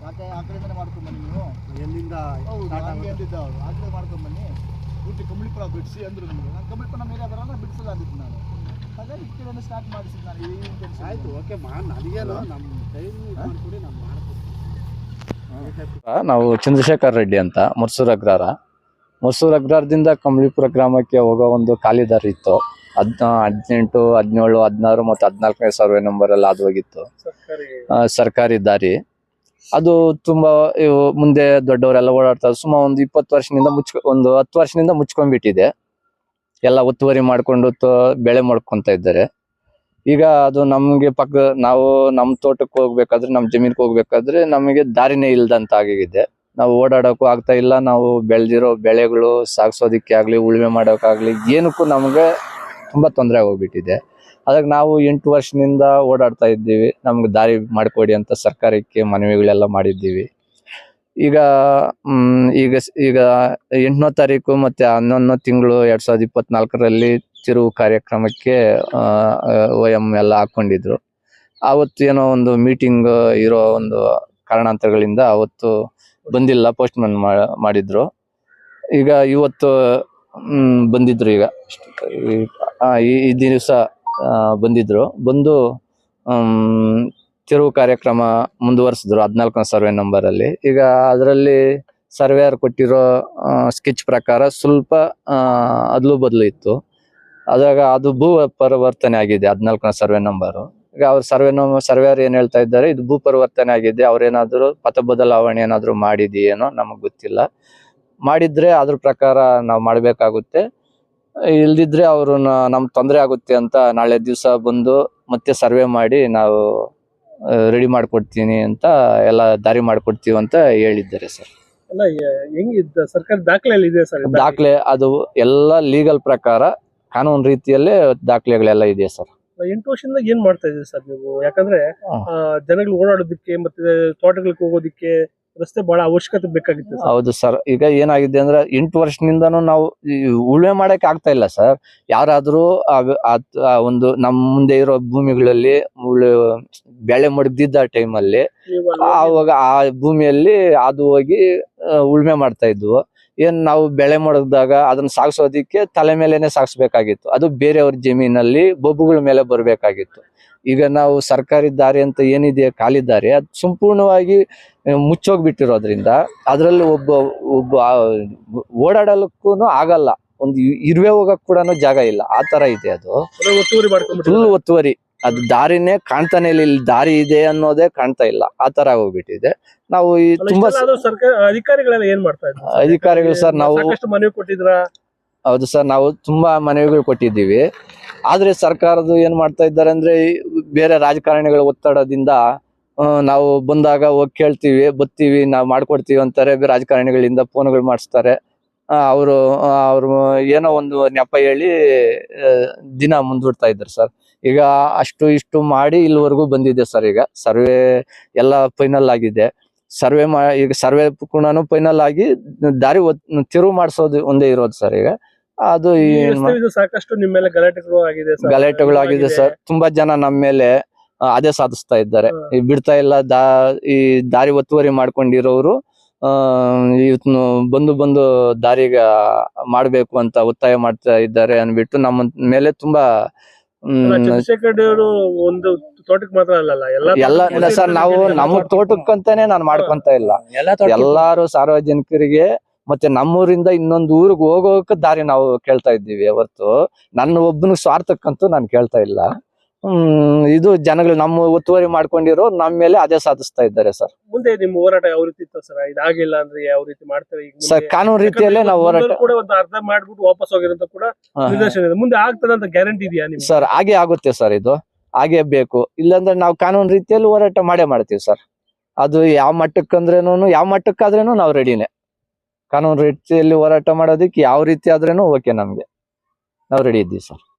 ಮತ್ತೆ ಆ ಕಡೆಯಿಂದಲೇ ಮಾಡ್ಕೊಂಬನ್ನಿ ನೀವು ಎಲ್ಲಿಂದ ಹೌದು ಅವರು. ಆ ಕಡೆ ಮಾಡ್ಕೊಂಬನ್ನಿ ಪೂರ್ತಿ ಕಂಬಳಿಪುರ ಬಿಡಿಸಿ ಅಂದರು ನಿಮಗೆ. ನಾನು ಕಂಬಳಿಪುರ ನಮ್ಮ ಏರಿಯಾ ಬರಲ್ಲ ನಾನು. ಹಾಗಾಗಿ ಸ್ಟಾರ್ಟ್ ಮಾಡಿಸಿದ್ದು ಆಯ್ತು ಆಯಿತು ಓಕೆ ಮಾ ನನಗೇನು ನಮ್ಮ ಟೈಮ್ ಮಾಡ್ಕೊಡಿ ನಮ್ಮ ನಾವು ಚಂದ್ರಶೇಖರ್ ರೆಡ್ಡಿ ಅಂತ ಮರ್ಸೂರ್ ಅಗ್ರಾರ ಮರ್ಸೂರ್ ಅಗ್ರಾರದಿಂದ ಕಂಬಳಿಪುರ ಗ್ರಾಮಕ್ಕೆ ಹೋಗೋ ಒಂದು ಖಾಲಿ ದಾರಿ ಇತ್ತು. ಹದ್ ಹದಿನೆಂಟು ಹದಿನೇಳು ಹದಿನಾರು ಮತ್ತು ಹದಿನಾಲ್ಕನೇ ಸರ್ವೆ ನಂಬರ್ ಎಲ್ಲ ಅದು ಹೋಗಿತ್ತು. ಸರ್ಕಾರಿ. ದಾರಿ. ಅದು ತುಂಬಾ ಮುಂದೆ ದೊಡ್ಡವರೆಲ್ಲ ಓಡಾಡ್ತಾರೆ. ಸುಮಾರು ಒಂದು ಇಪ್ಪತ್ತು ವರ್ಷದಿಂದ ಮುಚ್ಕ ಒಂದು ಹತ್ತು ವರ್ಷದಿಂದ ಮುಚ್ಕೊಂಡ್ಬಿಟ್ಟಿದೆ. ಎಲ್ಲ ಒತ್ತುವರಿ ಮಾಡ್ಕೊಂಡು ಬೆಳೆ ಮಾಡ್ಕೊಂತ ಇದ್ದಾರೆ. ಈಗ ಅದು ನಮ್ಗೆ ಪಕ್ಕ, ನಾವು ನಮ್ ತೋಟಕ್ಕೆ ಹೋಗ್ಬೇಕಾದ್ರೆ, ನಮ್ ಜಮೀನ್ಗೆ ಹೋಗ್ಬೇಕಾದ್ರೆ ನಮಗೆ ದಾರಿನೇ ಇಲ್ದಂತ ಆಗಿದೆ. ನಾವು ಓಡಾಡೋಕು ಆಗ್ತಾ ಇಲ್ಲ. ನಾವು ಬೆಳೆದಿರೋ ಬೆಳೆಗಳು ಸಾಗಿಸೋದಕ್ಕೆ ಆಗ್ಲಿ, ಉಳುಮೆ ಮಾಡೋಕ್ಕಾಗ್ಲಿ, ಏನಕ್ಕೂ ನಮಗೆ ತುಂಬಾ ತೊಂದರೆ ಹೋಗ್ಬಿಟ್ಟಿದೆ ಅದಕ್ಕೆ ನಾವು ಎಂಟು ವರ್ಷದಿಂದ ಓಡಾಡ್ತಾ ಇದ್ದೀವಿ. ನಮ್ಗೆ ದಾರಿ ಮಾಡಿಕೊಡಿ ಅಂತ ಸರ್ಕಾರಕ್ಕೆ ಮನವಿಗಳೆಲ್ಲ ಮಾಡಿದ್ದೀವಿ. ಈಗ ಈಗ ಈಗ ಎಂಟನೇ ತಾರೀಕು ಮತ್ತೆ ಹನ್ನೊಂದನೇ ತಿಂಗಳು ಎರಡು ಸಾವಿರದ ಇಪ್ಪತ್ನಾಲ್ಕರಲ್ಲಿ ತಿರುವು ಕಾರ್ಯಕ್ರಮಕ್ಕೆ ಒ ಎಂ ಎಲ್ಲ ಹಾಕೊಂಡಿದ್ರು. ಆವತ್ತು ಏನೋ ಒಂದು ಮೀಟಿಂಗ್ ಇರೋ ಒಂದು ಕಾರಣಾಂತರಗಳಿಂದ ಅವತ್ತು ಬಂದಿಲ್ಲ ಪೋಸ್ಟ್ ಮ್ಯಾನ್ ಮಾಡಿದ್ರು. ಈಗ ಇವತ್ತು ಬಂದಿದ್ರು ಈಗ. ಈ- ದಿವಸ ಬಂದಿದ್ರು. ಬಂದು ತಿರುವು ಕಾರ್ಯಕ್ರಮ ಮುಂದುವರಿಸಿದ್ರು ಹದಿನಾಲ್ಕನೇ ಸರ್ವೆ ನಂಬರ್ ಅಲ್ಲಿ. ಈಗ ಅದರಲ್ಲಿ ಸರ್ವೇಯರ್ ಕೊಟ್ಟಿರೋ ಸ್ಕೆಚ್ ಪ್ರಕಾರ ಸ್ವಲ್ಪ ಅದಲು ಬದಲು ಇತ್ತು. ಅದಾಗ ಅದು ಭೂ ಪರಿವರ್ತನೆ ಆಗಿದೆ ಹದಿನಾಲ್ಕನೇ ಸರ್ವೆ ನಂಬರು ಈಗ ಅವ್ರ ಸರ್ವೆ ನಂಬರ್ ಸರ್ವೇಯರ್ ಏನ್ ಹೇಳ್ತಾ ಇದ್ದಾರೆ, ಇದು ಭೂ ಪರಿವರ್ತನೆ ಆಗಿದೆ, ಅವ್ರೇನಾದ್ರು ಪಥ ಬದಲಾವಣೆ ಏನಾದ್ರು ಮಾಡಿದೆಯೇನೋ ನಮಗೆ ಗೊತ್ತಿಲ್ಲ. ಮಾಡಿದ್ರೆ ಅದ್ರ ಪ್ರಕಾರ ನಾವು ಮಾಡಬೇಕಾಗುತ್ತೆ. ಇಲ್ದಿದ್ರೆ ಅವರು ನಮ್ಗೆ ತೊಂದರೆ ಆಗುತ್ತೆ ಅಂತ ನಾಳೆ ದಿವಸ ಬಂದು ಮತ್ತೆ ಸರ್ವೆ ಮಾಡಿ ನಾವು ರೆಡಿ ಮಾಡ್ಕೊಡ್ತೀನಿ ಅಂತ ಎಲ್ಲ ದಾರಿ ಮಾಡ್ಕೊಡ್ತೀವಿ ಅಂತ ಹೇಳಿದ್ದಾರೆ ಸರ್. ಅಲ್ಲ ಹೆಂಗಿದ್ದ ಸರ್ಕಾರ ದಾಖಲೆಯಲ್ಲಿ ಇದೆ ಸರ್ ದಾಖಲೆ ಅದು ಎಲ್ಲ ಲೀಗಲ್ ಪ್ರಕಾರ ಕಾನೂನು ರೀತಿಯಲ್ಲೇ ದಾಖಲೆಗಳೆಲ್ಲ ಇದೆ ಸರ್. ಎಂಟು ವರ್ಷದಿಂದ ಏನ್ ಮಾಡ್ತಾ ಇದೀವಿ ಸರ್ ನೀವು? ಯಾಕಂದ್ರೆ ಜನಗಳು ಓಡಾಡೋದಕ್ಕೆ ಮತ್ತೆ ತೋಟಗಳಿಗೆ ಹೋಗೋದಕ್ಕೆ ರಸ್ತೆ ಬಹಳ ಅವಶ್ಯಕತೆ ಬೇಕಾಗಿತ್ತು ಸರ್. ಹೌದು ಸರ್. ಈಗ ಏನಾಗಿದೆ ಅಂದ್ರೆ ಎಂಟು ವರ್ಷದಿಂದ ನಾವು ಈ ಉಳುಮೆ ಮಾಡಕ್ ಆಗ್ತಾ ಇಲ್ಲ ಸರ್. ಯಾರಾದ್ರೂ ಆ- ಆ- ಆ ಒಂದು ನಮ್ಮ ಮುಂದೆ ಇರೋ ಭೂಮಿಗಳಲ್ಲಿ ಉಳು ಬೆಳೆ ಮಡಗ್ದಿದ್ದ ಟೈಮಲ್ಲಿ ನೀವು ಅಲ್ಲಿ ಆವಾಗ ಆ ಭೂಮಿಯಲ್ಲಿ ಅದು ಹೋಗಿ ಆ, ಉಳುಮೆ ಮಾಡ್ತಾ ಇದ್ವು. ಏನ್ ನಾವು ಬೆಳೆ ಮಡಗ್ದಾಗ ಅದನ್ನ ಸಾಗಿಸೋದಿಕ್ಕೆ ತಲೆ ಮೇಲೆನೆ ಸಾಗಿಸ್ಬೇಕಾಗಿತ್ತು. ಅದು ಬೇರೆಯವ್ರ ಜಮೀನಲ್ಲಿ ಬೊಬ್ಬುಗಳ ಮೇಲೆ ಬರಬೇಕಾಗಿತ್ತು. ಈಗ ನಾವು ಸರ್ಕಾರಿ ದಾರಿ ಅಂತ ಏನಿದೆಯಾ ಖಾಲಿ ದಾರಿ ಅದು ಸಂಪೂರ್ಣವಾಗಿ ಮುಚ್ಚೋಗ್ಬಿಟ್ಟಿರೋದ್ರಿಂದ ಅದರಲ್ಲಿ ಒಬ್ಬ ಒಬ್ಬ ಓಡಾಡಲಿಕ್ಕೂ ಆಗಲ್ಲ. ಒಂದು ಇರುವೆ ಹೋಗಕ್ ಕೂಡ ಜಾಗ ಇಲ್ಲ. ಆ ತರ ಇದೆ ಅದು. ಫುಲ್ ಒತ್ತುವರಿ ಅದು ದಾರಿನೇ ಕಾಣ್ತಾನೆ ಇಲ್ಲ. ಇಲ್ಲಿ ದಾರಿ ಇದೆ ಅನ್ನೋದೇ ಕಾಣ್ತಾ ಇಲ್ಲ. ಆ ತರ ಹೋಗ್ಬಿಟ್ಟಿದೆ ನಾವು ಈ ತುಂಬಾ ಅಧಿಕಾರಿಗಳೆಲ್ಲ ಏನ್ ಮಾಡ್ತಾ ಅಧಿಕಾರಿಗಳು ಸರ್ ನಾವು ಮನವಿ ಕೊಟ್ಟಿದ್ರ? ಹೌದು ಸರ್ ನಾವು ತುಂಬಾ ಮನವಿಗಳು ಕೊಟ್ಟಿದ್ದೀವಿ. ಆದ್ರೆ ಸರ್ಕಾರದ ಏನ್ ಮಾಡ್ತಾ ಇದ್ದಾರೆ ಅಂದ್ರೆ ಬೇರೆ ರಾಜಕಾರಣಿಗಳ ಒತ್ತಡದಿಂದ ನಾವು ಬಂದಾಗ ಹೋಗಿ ಕೇಳ್ತೀವಿ ಬತ್ತೀವಿ ನಾವು ಮಾಡ್ಕೊಡ್ತೀವಿ ಅಂತಾರೆ ರಾಜಕಾರಣಿಗಳಿಂದ ಫೋನ್ಗಳು ಮಾಡಿಸ್ತಾರೆ. ಅವರು ಅವರು ಏನೋ ಒಂದು ನೆಪ ಹೇಳಿ ದಿನ ಮುಂದೂಡ್ತಾ ಇದ್ದಾರೆ ಸರ್. ಈಗ ಅಷ್ಟು ಇಷ್ಟು ಮಾಡಿ ಇಲ್ಲಿವರೆಗೂ ಬಂದಿದೆ ಸರ್ ಈಗ. ಸರ್ವೆ ಎಲ್ಲ ಫೈನಲ್ ಆಗಿದೆ. ಸರ್ವೆ ಮಾ ಈಗ ಸರ್ವೆ ಕೂಡ ಫೈನಲ್ ಆಗಿ ದಾರಿ ತಿರುವು ಮಾಡಿಸೋದು ಒಂದೇ ಇರೋದು ಸರ್ ಈಗ. ಅದು ಸಾಕಷ್ಟು ನಿಮ್ಮ ಮೇಲೆ ಗಲಾಟೆಗಳು ಆಗಿದೆ ಸರ್. ಗಲಾಟೆಗಳು ಆಗಿದೆ ಸರ್. ತುಂಬಾ ಜನ ನಮ್ಮ ಮೇಲೆ ಅದೇ ಸಾಧಿಸ್ತಾ ಇದ್ದಾರೆ. ಬಿಡ್ತಾ ಇಲ್ಲ ದಾ ಈ ದಾರಿ ಒತ್ತುವರಿ ಮಾಡ್ಕೊಂಡಿರೋರು ಇವತ್ತು ಇವ್ತ್ನು ಬಂದು ಬಂದು ದಾರಿಗ ಮಾಡ್ಬೇಕು ಅಂತ ಒತ್ತಾಯ ಮಾಡ್ತಾ ಇದ್ದಾರೆ ಅನ್ಬಿಟ್ಟು ನಮ್ಮ ಮೇಲೆ ತುಂಬಾ ಒಂದು ತೋಟಕ್ಕೆ ಮಾತ್ರ ಅಲ್ಲಲ್ಲ ಎಲ್ಲ ಎಲ್ಲ ಇಲ್ಲ ಸರ್ ನಾವು ನಮ್ಮ ತೋಟಕ್ಕಂತಾನೆ ನಾನು ಮಾಡ್ಕೊಂತ ಇಲ್ಲ. ಎಲ್ಲಾರು ಸಾರ್ವಜನಿಕರಿಗೆ ಮತ್ತೆ ನಮ್ಮೂರಿಂದ ಇನ್ನೊಂದು ಊರಿಗೆ ಹೋಗೋಕೆ ದಾರಿ ನಾವು ಕೇಳ್ತಾ ಇದ್ದೀವಿ ಅವತ್ತು ನನ್ನ ಒಬ್ಬನ ಸ್ವಾರ್ಥಕ್ಕಂತೂ ನಾನು ಕೇಳ್ತಾ ಇಲ್ಲ. ಹ್ಮ್ ಇದು ಜನಗಳು ನಮ್ಮ ಒತ್ತುವರಿ ಮಾಡ್ಕೊಂಡಿರೋ ನಮ್ಮ ಮೇಲೆ ಅದೇ ಸಾಧಿಸ್ತಾ ಇದ್ದಾರೆ ಸರ್. ಮುಂದೆ ನಿಮ್ಮ ಹೋರಾಟ ಯಾವ ರೀತಿ ಇತ್ತು ಸರ್? ಇದಾಗಿಲ್ಲ ಅಂದ್ರೆ ಯಾವ ರೀತಿ ಮಾಡ್ತಾರೆ ಈಗ ಮುಂದೆ? ಸರ್ ಕಾನೂನು ರೀತಿಯಲ್ಲೇ ನಾವು ಹೋರಾಟ ಕೂಡ ಒಂದು ಅರ್ಧ ಮಾಡ್ಬಿಟ್ಟು ವಾಪಸ್ ಹೋಗಿರೋ ಕೂಡ ಹಾ, ಹಾ. ನಿದರ್ಶನ ಇದೆ. ಮುಂದೆ ಆಗ್ತದೆ ಅಂತ ಗ್ಯಾರಂಟಿ ಇದೆಯಾ ನಿಮ್ಗೆ? ಸರ್ ಹಾಗೆ ಆಗುತ್ತೆ ಸರ್ ಇದು. ಹಾಗೆ ಬೇಕು. ಇಲ್ಲಾಂದ್ರೆ ನಾವು ಕಾನೂನು ರೀತಿಯಲ್ಲಿ ಹೋರಾಟ ಮಾಡೇ ಮಾಡ್ತೀವಿ ಸರ್. ಅದು ಯಾವ ಮಟ್ಟಕ್ಕಂದ್ರೇನು ಯಾವ ಮಟ್ಟಕ್ಕಾದ್ರೇನು ನಾವು ರೆಡಿನೇ ಕಾನೂನು ರೀತಿಯಲ್ಲಿ ಹೋರಾಟ ಮಾಡೋದಕ್ಕೆ ಯಾವ ರೀತಿ ಆದ್ರೇನು ಓಕೆ ನಮ್ಗೆ. ನಾವು ರೆಡಿ ಇದ್ದೀವಿ ಸರ್.